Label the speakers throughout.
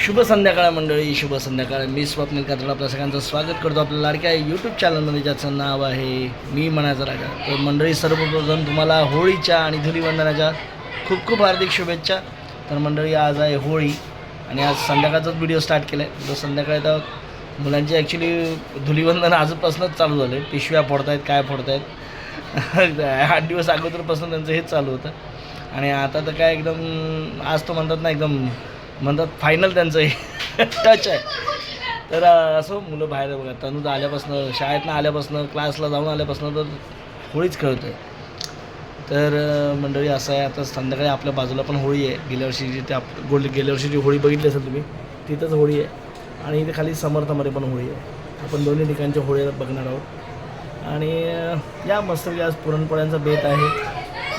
Speaker 1: शुभ संध्याकाळ मंडळी शुभ संध्याकाळ. मी स्वप्नील कात्र आपल्या सगळ्यांचं स्वागत करतो आपल्या लाडक्या यूट्यूब चॅनलमध्ये ज्याचं नाव आहे मी म्हणायचं राजा तर मंडळी सर्वप्रथम तुम्हाला होळीच्या आणि धुलीवंदनाच्या खूप खूप हार्दिक शुभेच्छा. तर मंडळी आज आहे होळी आणि आज संध्याकाळचाच व्हिडिओ स्टार्ट केला आहे तर संध्याकाळी तर मुलांची ॲक्च्युली धुलीवंदन आजपासूनच चालू झालं आहे पिशव्या फोडत आहेत काय फोडत आहेत आठ दिवस अगोदरपासून त्यांचं हेच चालू होतं. आणि आता तर काय एकदम आज तो म्हणतात ना एकदम म्हणतात फायनल त्यांचं हे. टच आहे. तर असं मुलं बाहेर बघा. तनु आल्यापासनं आल्यापासून शाळेतनं आल्यापासनं क्लासला जाऊन आल्यापासनं तर होळीच खेळतो आहे तर मंडळी असं आहे. आता संध्याकाळी आपल्या बाजूला पण होळी आहे. गेल्या वर्षीची ते आप गोल्ड गेल्या वर्षीची होळी बघितली असेल तुम्ही तिथंच होळी आहे. आणि इथे खाली समर्थामध्ये पण होळी आहे. आपण दोन्ही ठिकाणच्या होळी बघणार आहोत. आणि या मस्त आज पुरणपोळ्यांचा बेत आहे.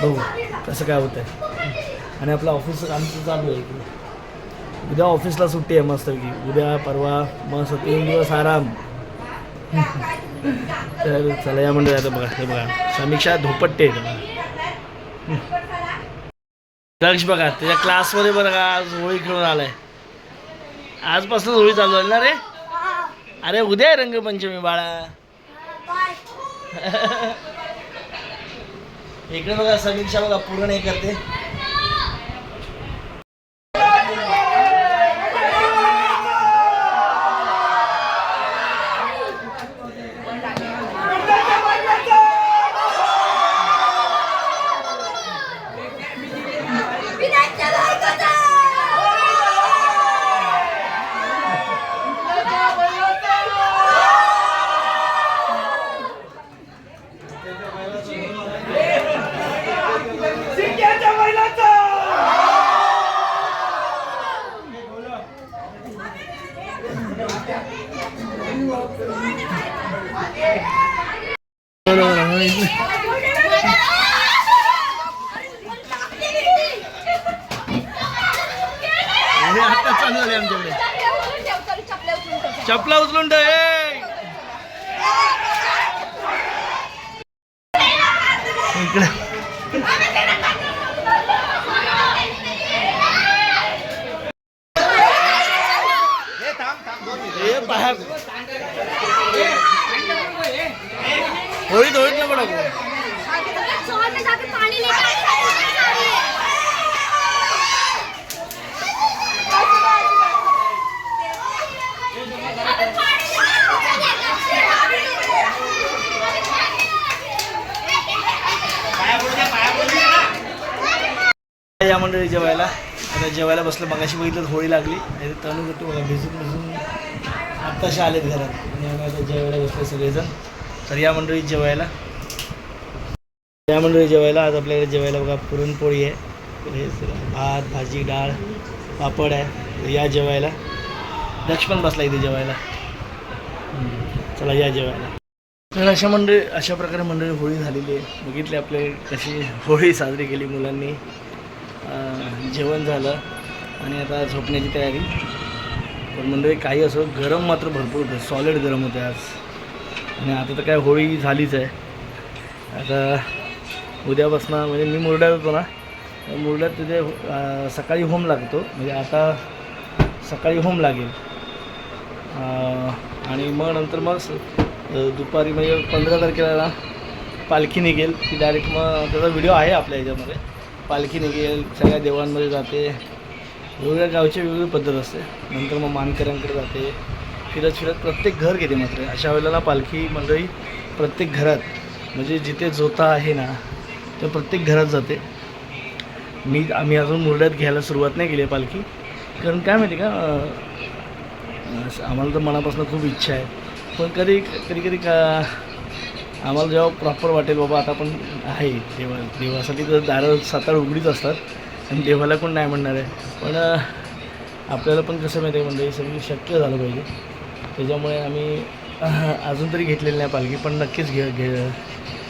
Speaker 1: बघू कसं काय होतं आहे आणि आपलं ऑफिसचं काम चालू आहे इकडे. उद्या ऑफिसला सुट्टी आहे मस्तपैकी उद्या परवा मस्त तीन दिवस आराम. तर चला या मंडळी आता बघा हे बघा. समीक्षा धोपट्टे आहे बघा. लक्ष बघा त्याच्या क्लासमध्ये बघा आज होळी खेळून आलाय. आजपासून होळी चालू आहे ना रे? अरे उद्या आहे रंगपंचमी बाळा. इकडे बघा समीक्षा बघा पूर्ण हे करते. इकडे हे बाहेर होळीत होळीत मंडळी जेवायला. आता जेवायला बसलं मगाशी बघितलं होळी लागली. आणि तणू गट्टू बघा भिजून भिजून आत्ताशी आलेत घरात. आणि आता जेवायला बसले सगळेजण. तर या मंडळी जेवायला. या मंडळी जेवायला. आज आपल्याकडे जेवायला बघा पुरणपोळी आहे. भात भाजी डाळ पापड आहे. या जेवायला. लक्ष्मण बसला इथे जेवायला. चला या जेवायला. तर अशा मंडळी अशा प्रकारे मंडळी होळी झालेली आहे. बघितली आपले कशी होळी साजरी केली मुलांनी. जेवण झालं आणि आता झोपण्याची तयारी. पण मंडळी काही असो गरम मात्र भरपूर होतं. सॉलिड गरम होतं आज. आणि आता तर काय होळी झालीच आहे. आता उद्यापासून म्हणजे मी मुरड्यात होतो ना मुरड्यात तिथे सकाळी होम लागतो. म्हणजे आता सकाळी होम लागेल. आणि मग नंतर मग दुपारी म्हणजे पंधरा तारखेला पालखी निघेल. ती डायरेक्ट मग त्याचा व्हिडिओ आहे आपल्या ह्याच्यामध्ये पालखी निघेल सगळ्या देवांमध्ये जाते. वेगवेगळ्या गावची वेगवेगळी पद्धत असते. नंतर मग मानकऱ्यांकडे जाते. फिरत फिरत प्रत्येक घर घेते मात्र. अशा वेळेला पालखी मंडळी प्रत्येक घरात म्हणजे जिथे जोता आहे ना तर प्रत्येक घरात जाते. मी आम्ही अजून मुरड्यात घ्यायला सुरुवात नाही केली आहे पालखी. कारण काय माहिती का असं आम्हाला तर मनापासून खूप इच्छा आहे. पण कधी कधी कधी का आम्हाला जेव्हा प्रॉपर वाटेल बाबा आता पण आहे. देवा देवासाठी तर दारं सातार उघडीच असतात. आणि देवाला कोण नाही म्हणणार आहे. पण आपल्याला पण कसं माहिती आहे म्हणजे हे सगळं शक्य झालं पाहिजे. त्याच्यामुळे आम्ही अजून तरी घेतलेली नाही पालखी पण नक्कीच घे घे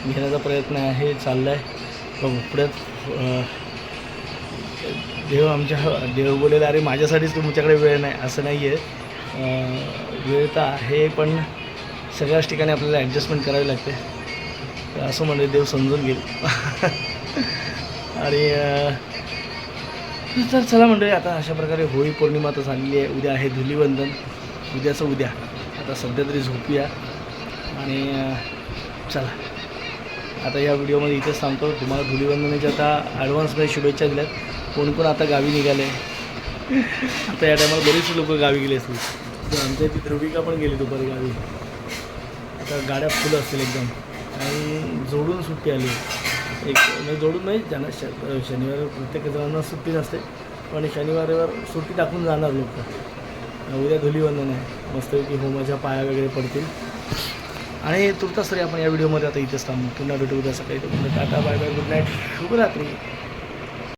Speaker 1: घेण्याचा प्रयत्न आहे चालला आहे बघू पुढे देव आमच्या देव बोलेला अरे माझ्यासाठीच तुमच्याकडे वेळ नाही असं नाही आहे वेळ तर आहे पण सगळ्याच ठिकाणी आपल्याला ॲडजस्टमेंट करावी लागते. तर असं म्हणजे देव समजून घेईल. आणि तर चला मंडळी आता अशा प्रकारे होळी पौर्णिमा तर झालेली आहे. उद्या आहे धुलीवंदन. उद्याचं उद्या. आता सध्या तरी झोपूया. आणि चला. आता या व्हिडिओमध्ये इथेच सांगतो तुम्हाला धुलीवंदनाच्या आता ॲडव्हान्समध्ये शुभेच्छा दिल्यात. कोण कोण आता गावी निघाले? आता या टायमाला बरीच लोक गावी गेले असतील तर आमच्या इथे ध्रुविका पण गेली दुपारी गावी. आता गाड्या फुलं असतील एकदम. आणि जोडून सुट्टी आली. एक म्हणजे जोडून नाही ज्यांना श शनिवार प्रत्येक जणांना सुट्टी नसते पण शनिवारवर सुट्टी टाकून जाणार लोक. उद्या धुलीवंदन आहे. मस्तपैकी होमाच्या पाया वगैरे पडतील. आणि तुर्तास तरी आपण या व्हिडिओमध्ये आता इथेच थांबू. पुन्हा भेटू उद्या सकाळी. तर tata bye bye good night शुभरात्री.